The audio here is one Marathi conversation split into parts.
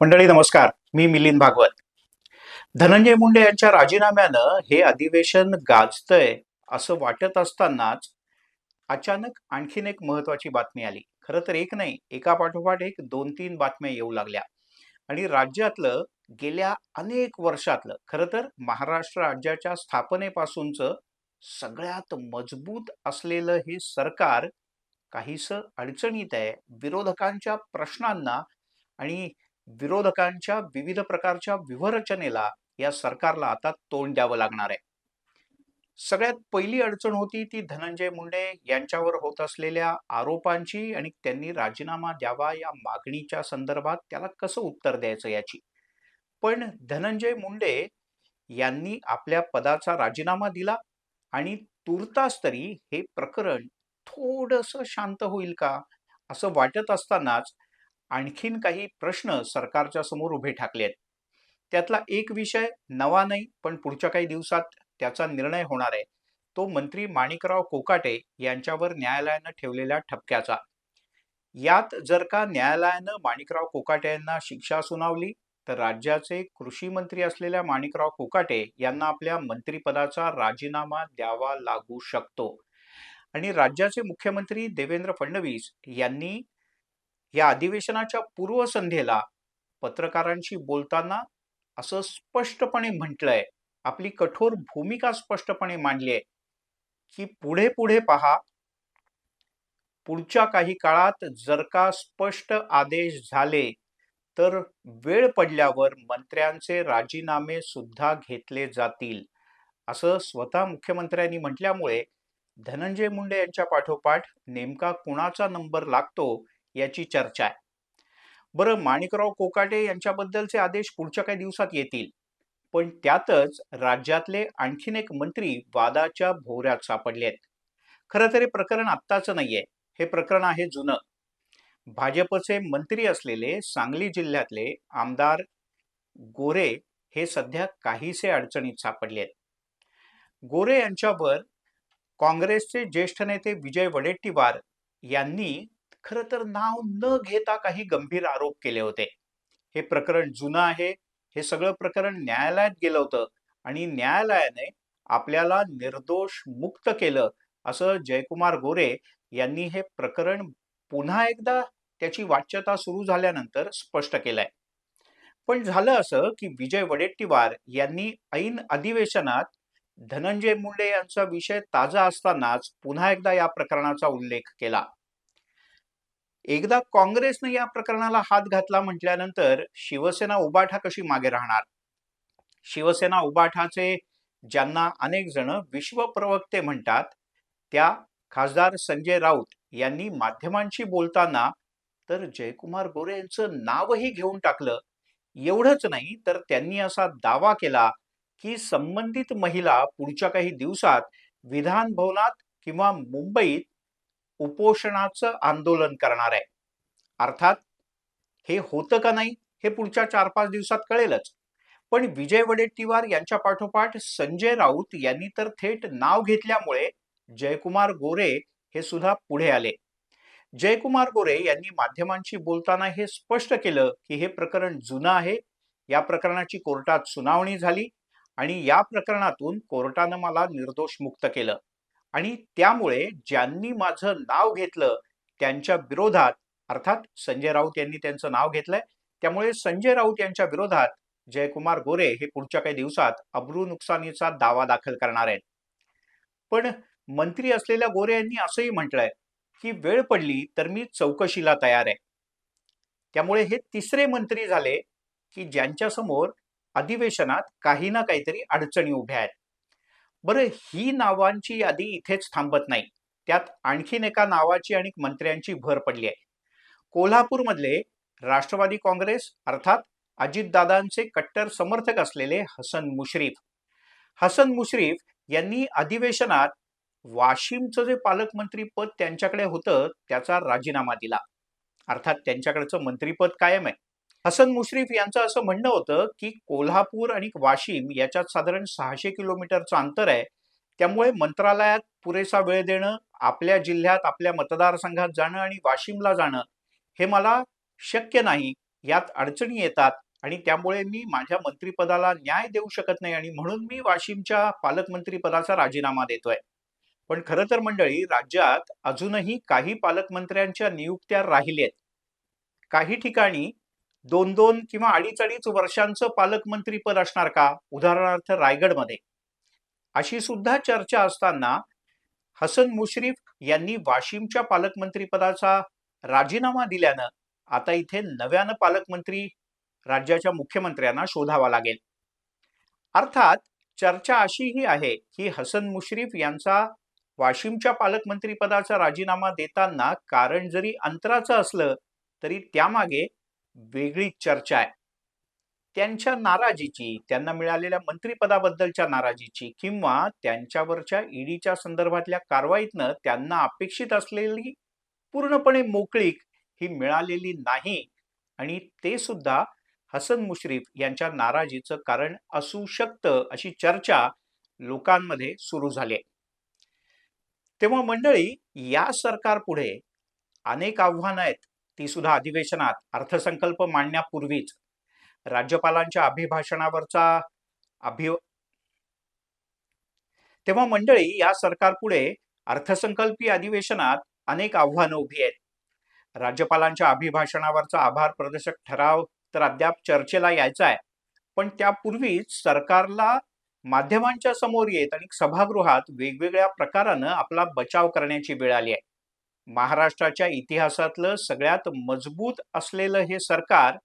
मंडळी नमस्कार. मी मिलिंद भागवत. धनंजय मुंडे यांच्या राजीनाम्यानं हे अधिवेशन गाजतंय असं वाटत असतानाच अचानक आणखीन एक महत्वाची बातमी आली. खरं तर एक नाही एका पाठोपाठ एक दोन तीन बातम्या येऊ लागल्या. आणि राज्यातलं गेल्या अनेक वर्षातलं खरं तर महाराष्ट्र राज्याच्या स्थापनेपासूनचं सगळ्यात मजबूत असलेलं हे सरकार काहीसं अडचणीत आहे. विरोधकांच्या प्रश्नांना आणि विरोधकांच्या विविध प्रकारच्या व्यूहरचनेला या सरकारला आता तोंड द्यावं लागणार आहे. सगळ्यात पहिली अडचण होती ती धनंजय मुंडे यांच्यावर होत असलेल्या आरोपांची आणि त्यांनी राजीनामा द्यावा या मागणीच्या संदर्भात त्याला कसं उत्तर द्यायचं याची. पण धनंजय मुंडे यांनी आपल्या पदाचा राजीनामा दिला आणि तुर्तास तरी हे प्रकरण थोडंसं शांत होईल का असं वाटत असतानाच आणखीन काही प्रश्न सरकारच्या समोर उभे ठाकले आहेत. त्यातला एक विषय नवा नाही पण पुढच्या काही दिवसात त्याचा निर्णय होणार आहे. तो मंत्री माणिकराव कोकाटे यांच्यावर न्यायालयानं ठेवलेल्या ठपक्याचा. यात जर का न्यायालयानं माणिकराव कोकाटे यांना शिक्षा सुनावली तर राज्याचे कृषी मंत्री असलेल्या माणिकराव कोकाटे यांना आपल्या मंत्रिपदाचा राजीनामा द्यावा लागू शकतो. आणि राज्याचे मुख्यमंत्री देवेंद्र फडणवीस यांनी या अधिवेशनाच्या पूर्वसंध्येला पत्रकारांशी बोलताना असं स्पष्टपणे म्हटलंय आपली कठोर भूमिका स्पष्टपणे मांडली आहे की पुढे पुढे पहा पुढच्या काही काळात जर का स्पष्ट आदेश झाले तर वेळ पडल्यावर मंत्र्यांचे राजीनामे सुद्धा घेतले जातील असं स्वतः मुख्यमंत्र्यांनी म्हटल्यामुळे धनंजय मुंडे यांच्या पाठोपाठ नेमका कुणाचा नंबर लागतो याची चर्चा आहे. बरं माणिकराव कोकाटे यांच्याबद्दलचे आदेश पुढच्या काही दिवसात येतील. पण त्यातच राज्यातले आणखीन एक मंत्री वादाच्या भोवऱ्यात सापडले आहेत. खरं तर हे प्रकरण आत्ताचं नाहीये. हे प्रकरण आहे जुनं. भाजपचे मंत्री असलेले सांगली जिल्ह्यातले आमदार गोरे हे सध्या काहीसे अडचणीत सापडले आहेत. गोरे यांच्यावर काँग्रेसचे ज्येष्ठ नेते विजय वडेट्टीवार यांनी खरं तर नाव न घेता काही गंभीर आरोप केले होते. हे प्रकरण जुनं आहे. हे सगळं प्रकरण न्यायालयात गेलं होतं. आणि न्यायालयाने आपल्याला निर्दोष मुक्त केलं असं जयकुमार गोरे यांनी हे प्रकरण पुन्हा एकदा त्याची वाच्यता सुरू झाल्यानंतर स्पष्ट केलंय. पण झालं असं की विजय वडेट्टीवार यांनी ऐन अधिवेशनात धनंजय मुंडे यांचा विषय ताजा असतानाच पुन्हा एकदा या प्रकरणाचा उल्लेख केला. एकदा काँग्रेसने या प्रकरणाला हात घातला म्हटल्यानंतर शिवसेना उबाठा कशी मागे राहणार? शिवसेना उबाठाचे ज्यांना अनेक जण विश्वप्रवक्ते म्हणतात त्या खासदार संजय राऊत यांनी माध्यमांशी बोलताना तर जयकुमार गोरे यांचं नावही घेऊन टाकलं. एवढंच नाही तर त्यांनी असा दावा केला की संबंधित महिला पुढच्या काही दिवसात विधान भवनात किंवा मुंबईत उपोषणाचं आंदोलन करणार आहे. अर्थात हे होतं का नाही हे पुढच्या चार पाच दिवसात कळेलच. पण विजय वडेट्टीवार यांच्या पाठोपाठ संजय राऊत यांनी तर थेट नाव घेतल्यामुळे जयकुमार गोरे हे सुद्धा पुढे आले. जयकुमार गोरे यांनी माध्यमांशी बोलताना हे स्पष्ट केलं की हे प्रकरण जुनं आहे. या प्रकरणाची कोर्टात सुनावणी झाली आणि या प्रकरणातून कोर्टानं मला निर्दोष मुक्त केलं. आणि त्यामुळे ज्यांनी माझं नाव घेतलं त्यांच्या विरोधात अर्थात संजय राऊत यांनी त्यांचं नाव घेतलंय. त्यामुळे संजय राऊत यांच्या विरोधात जयकुमार गोरे हे पुढच्या काही दिवसात अब्रू नुकसानीचा दावा दाखल करणार आहेत. पण मंत्री असलेल्या गोरे यांनी असंही म्हटलंय की वेळ पडली तर मी चौकशीला तयार आहे. त्यामुळे हे तिसरे मंत्री झाले की ज्यांच्या समोर अधिवेशनात काही ना काहीतरी अडचणी उभ्या आहेत. बरं ही नावांची यादी इथेच थांबत नाही. त्यात आणखीन एका नावाची आणि मंत्र्यांची भर पडली आहे. कोल्हापूरमधले राष्ट्रवादी काँग्रेस अर्थात अजितदादांचे कट्टर समर्थक असलेले हसन मुश्रीफ. हसन मुश्रीफ यांनी अधिवेशनात वाशिमचं जे पालकमंत्री पद त्यांच्याकडे होतं त्याचा राजीनामा दिला. अर्थात त्यांच्याकडचं मंत्रीपद कायम आहे. हसन मुश्रीफ यांचं असं म्हणणं होतं की कोल्हापूर आणि वाशिम याच्यात साधारण सहाशे किलोमीटरचं अंतर आहे. त्यामुळे मंत्रालयात पुरेसा वेळ देणं आपल्या जिल्ह्यात आपल्या मतदारसंघात जाणं आणि वाशिमला जाणं हे मला शक्य नाही. यात अडचणी येतात आणि त्यामुळे मी माझ्या मंत्रिपदाला न्याय देऊ शकत नाही आणि म्हणून मी वाशिमच्या पालकमंत्रीपदाचा राजीनामा देतोय. पण खरं तर मंडळी राज्यात अजूनही काही पालकमंत्र्यांच्या नियुक्त्या राहिल्यात. काही ठिकाणी दोन दोन किंवा अडीच अडीच वर्षांचं पालकमंत्री पद असणार का? उदाहरणार्थ रायगडमध्ये. अशी सुद्धा चर्चा असताना हसन मुश्रीफ यांनी वाशिमच्या पालकमंत्रीपदाचा राजीनामा दिल्यानं आता इथे नव्यानं पालकमंत्री राज्याच्या मुख्यमंत्र्यांना शोधावा लागेल. अर्थात चर्चा अशीही आहे की हसन मुश्रीफ यांचा वाशिमच्या पालकमंत्रीपदाचा राजीनामा देताना कारण जरी अंतराचं असलं तरी त्यामागे वेगळी चर्चा आहे. त्यांच्या नाराजीची त्यांना मिळालेल्या मंत्रिपदाबद्दलच्या नाराजीची किंवा त्यांच्यावरच्या ईडीच्या संदर्भातल्या कारवाईतनं त्यांना अपेक्षित असलेली पूर्णपणे मोकळीक ही मिळालेली नाही. आणि ते सुद्धा हसन मुश्रीफ यांच्या नाराजीचं कारण असू शकतं अशी चर्चा लोकांमध्ये सुरू झाली तेव्हा मंडळी या सरकारपुढे अनेक आव्हानं आहेत. ती सुद्धा अधिवेशनात अर्थसंकल्प मांडण्यापूर्वीच. राज्यपालांच्या अभिभाषणावरचा अभि तेव्हा मंडळी या सरकारपुढे अर्थसंकल्पीय अधिवेशनात अनेक आव्हानं उभी आहेत. राज्यपालांच्या अभिभाषणावरचा आभार प्रदर्शक ठराव तर अद्याप चर्चेला यायचा आहे. पण त्यापूर्वीच सरकारला माध्यमांच्या समोर येत आणि सभागृहात वेगवेगळ्या प्रकारानं आपला बचाव करण्याची वेळ आली आहे. महाराष्ट्राच्या इतिहासातलं सगळ्यात मजबूत असलेलं हे सरकार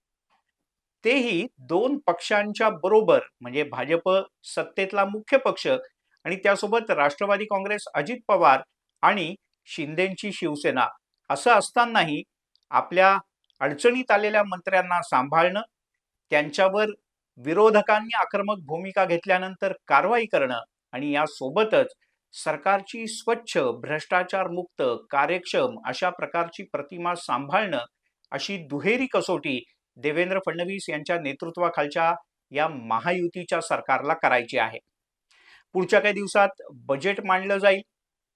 तेही दोन पक्षांच्या बरोबर म्हणजे भाजप सत्तेतला मुख्य पक्ष आणि त्यासोबत राष्ट्रवादी काँग्रेस अजित पवार आणि शिंदेची शिवसेना असं असतानाही आपल्या अडचणीत आलेल्या मंत्र्यांना सांभाळणं त्यांच्यावर विरोधकांनी आक्रमक भूमिका घेतल्यानंतर कारवाई करणं आणि यासोबतच सरकारची स्वच्छ भ्रष्टाचार मुक्त कार्यक्षम अशा प्रकारची प्रतिमा सांभाळणं अशी दुहेरी कसोटी देवेंद्र फडणवीस यांच्या नेतृत्वाखालच्या या महायुतीच्या सरकारला करायची आहे. पुढच्या काही दिवसात बजेट मांडलं जाईल.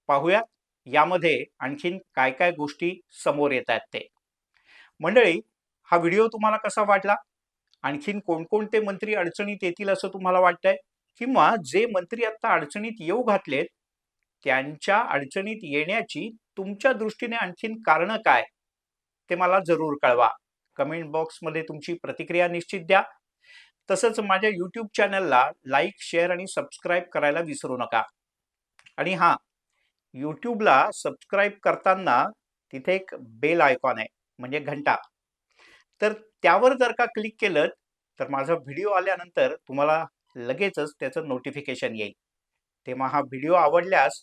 पाहूया यामध्ये आणखीन काय काय गोष्टी समोर येत आहेत ते. मंडळी हा व्हिडिओ तुम्हाला कसा वाटला? आणखीन कोणकोणते मंत्री अडचणीत येतील असं तुम्हाला वाटतंय? किंवा जे मंत्री आता अडचणीत येऊ घातलेत त्यांच्या अडचणीत येण्याची तुमच्या दृष्टीने आणखीन कारणं काय? ते मला जरूर कळवा. कमेंट बॉक्समध्ये तुमची प्रतिक्रिया निश्चित द्या. तसंच माझ्या यूट्यूब चॅनलला लाईक शेअर आणि सबस्क्राईब करायला विसरू नका. आणि हां यूट्यूबला सबस्क्राईब करताना तिथे एक बेल आयकॉन आहे म्हणजे घंटा. तर त्यावर जर का क्लिक केलं तर माझा व्हिडिओ आल्यानंतर तुम्हाला लगेचच त्याचं नोटिफिकेशन येईल. तेव्हा हा व्हिडिओ आवडल्यास